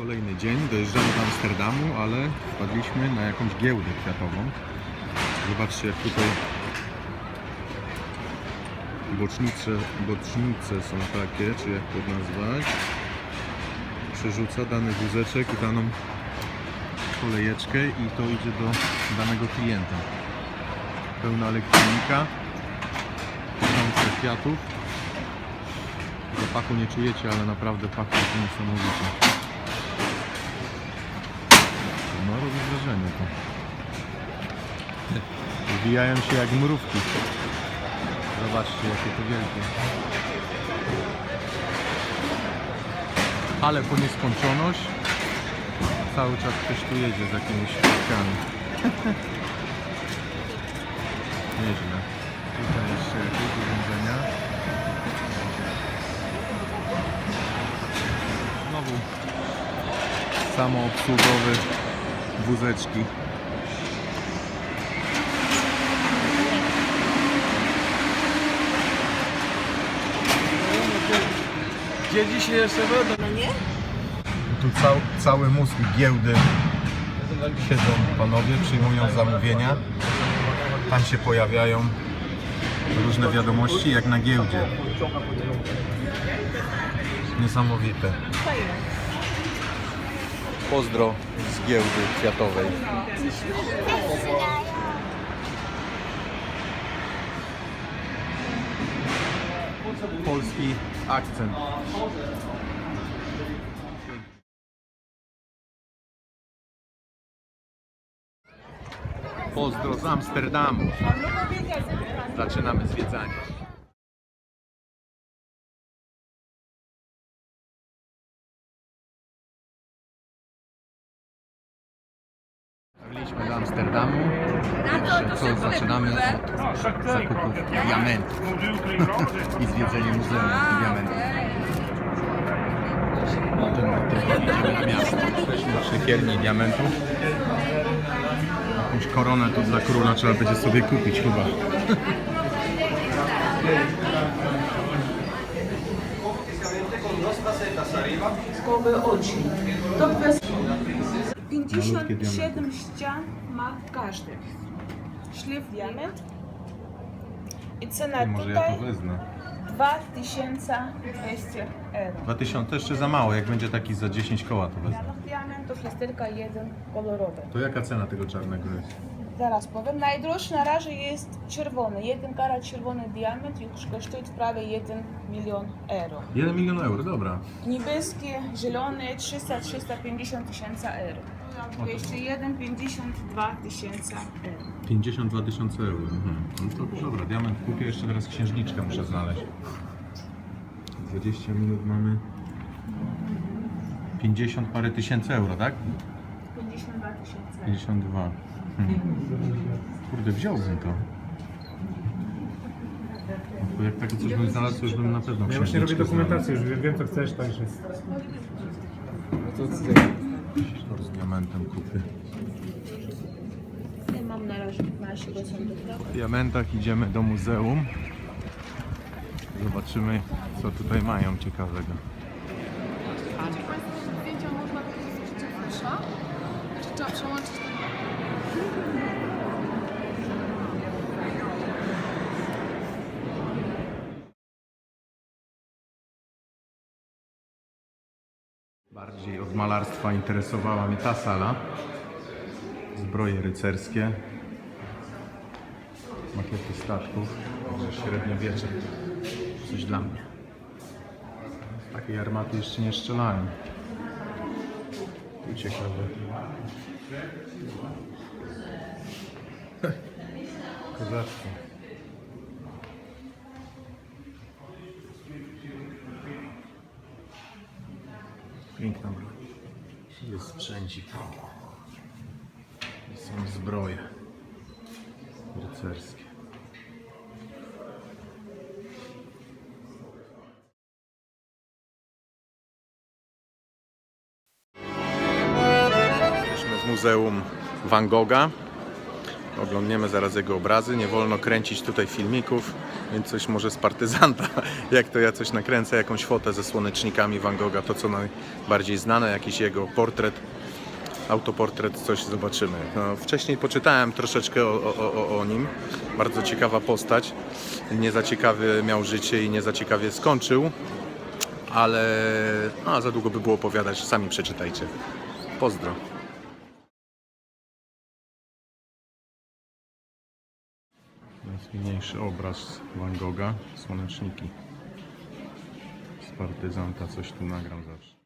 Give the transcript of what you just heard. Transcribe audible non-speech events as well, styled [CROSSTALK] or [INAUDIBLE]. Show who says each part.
Speaker 1: Kolejny dzień, dojeżdżamy do Amsterdamu, ale wpadliśmy na jakąś giełdę kwiatową. Zobaczcie jak tutaj bocznice, bocznice są takie, czy jak to nazwać. Przerzuca dany wózeczek i daną kolejeczkę i to idzie do danego klienta. Pełna elektronika, tysiące kwiatów. Zapachu nie czujecie, ale naprawdę pachnie niesamowicie. Wrażenie to. Się jak mrówki. Zobaczcie jakie to wielkie. Ale po nieskończoność cały czas ktoś tu jedzie z jakimiś kwiatkami. [LAUGHS] Nieźle. Tutaj jeszcze jakieś urządzenia. Znowu samoobsługowy wózeczki.
Speaker 2: Gdzie dzisiaj jeszcze będą?
Speaker 3: No nie?
Speaker 1: Tu cał, cały mózg giełdy siedzą panowie, przyjmują zamówienia. Tam się pojawiają różne wiadomości, jak na giełdzie. Niesamowite. Pozdro z giełdy kwiatowej. Polski akcent. Pozdro z Amsterdamu. Zaczynamy zwiedzanie. Do Amsterdamu. Co, zaczynamy od zakupów diamentów i zwiedzenie muzeum diamentów. Potem idziemy na miasto. Jesteśmy w szykierni diamentów. Jakąś koronę tu dla króla trzeba będzie sobie kupić chyba.
Speaker 3: Skowy oczy. To kwestia.
Speaker 1: Malutkie
Speaker 3: 57 ścian ma każdy. Szlif diament. I cena
Speaker 1: Może ja
Speaker 3: tutaj
Speaker 1: to wezmę.
Speaker 3: 2200 euro.
Speaker 1: 2000 to jeszcze za mało, jak będzie taki za 10 koła to wezmę.
Speaker 3: Dla diamentów jest tylko jeden kolorowy.
Speaker 1: To jaka cena tego czarnego jest?
Speaker 3: Zaraz powiem. Najdroższy na razie jest czerwony. Jeden karat czerwony diament już kosztuje prawie 1 milion euro.
Speaker 1: 1 milion euro, dobra.
Speaker 3: Niebieski, zielony 300-350 tysięcy euro. Jeszcze 52 tysiące euro.
Speaker 1: 52 tysiące euro. Mhm. No to dobra, diament kupię, jeszcze teraz księżniczkę muszę znaleźć. 20 minut mamy 50 parę tysięcy euro, tak?
Speaker 3: 52 tysiące euro.
Speaker 1: 52. Hmm. Kurde, wziąłbym to. Bo jak takie coś bym znalazł, to już bym na pewno
Speaker 4: Ja właśnie robię
Speaker 1: księżniczkę
Speaker 4: dokumentację, już wiem co chcesz, także.
Speaker 1: Znalazł. Z diamentem kupię.
Speaker 3: Ja mam na razie 15 procentów.
Speaker 1: W diamentach idziemy do muzeum. Zobaczymy, co tutaj mają ciekawego.
Speaker 5: zdjęcia można wykorzystać trzeba przełączyć ten...
Speaker 1: Bardziej od malarstwa interesowała mnie ta sala. Zbroje rycerskie. Makiety statków. Także średniowiecze. Coś dla mnie. Takiej armaty jeszcze nie strzelałem. Tu ciekawe. [LAUGHS] Kozactwo. Piękna broń. Jest sprzęcik. I Są zbroje rycerskie. Jesteśmy w Muzeum Van Gogha. Oglądniemy zaraz jego obrazy. Nie wolno kręcić tutaj filmików, więc coś może z partyzanta. [LAUGHS] Jak to ja coś nakręcę, jakąś fotę ze słonecznikami Van Gogha, to co najbardziej znane, jakiś jego portret, autoportret, coś zobaczymy. No, wcześniej poczytałem troszeczkę o, o, o, o nim. Bardzo ciekawa postać. Nie za ciekawie miał życie i nie za ciekawie skończył, ale no, za długo by było opowiadać. Sami przeczytajcie. Pozdro. Najsłynniejszy obraz Van Gogha, słoneczniki. Z partyzanta coś tu nagram zawsze.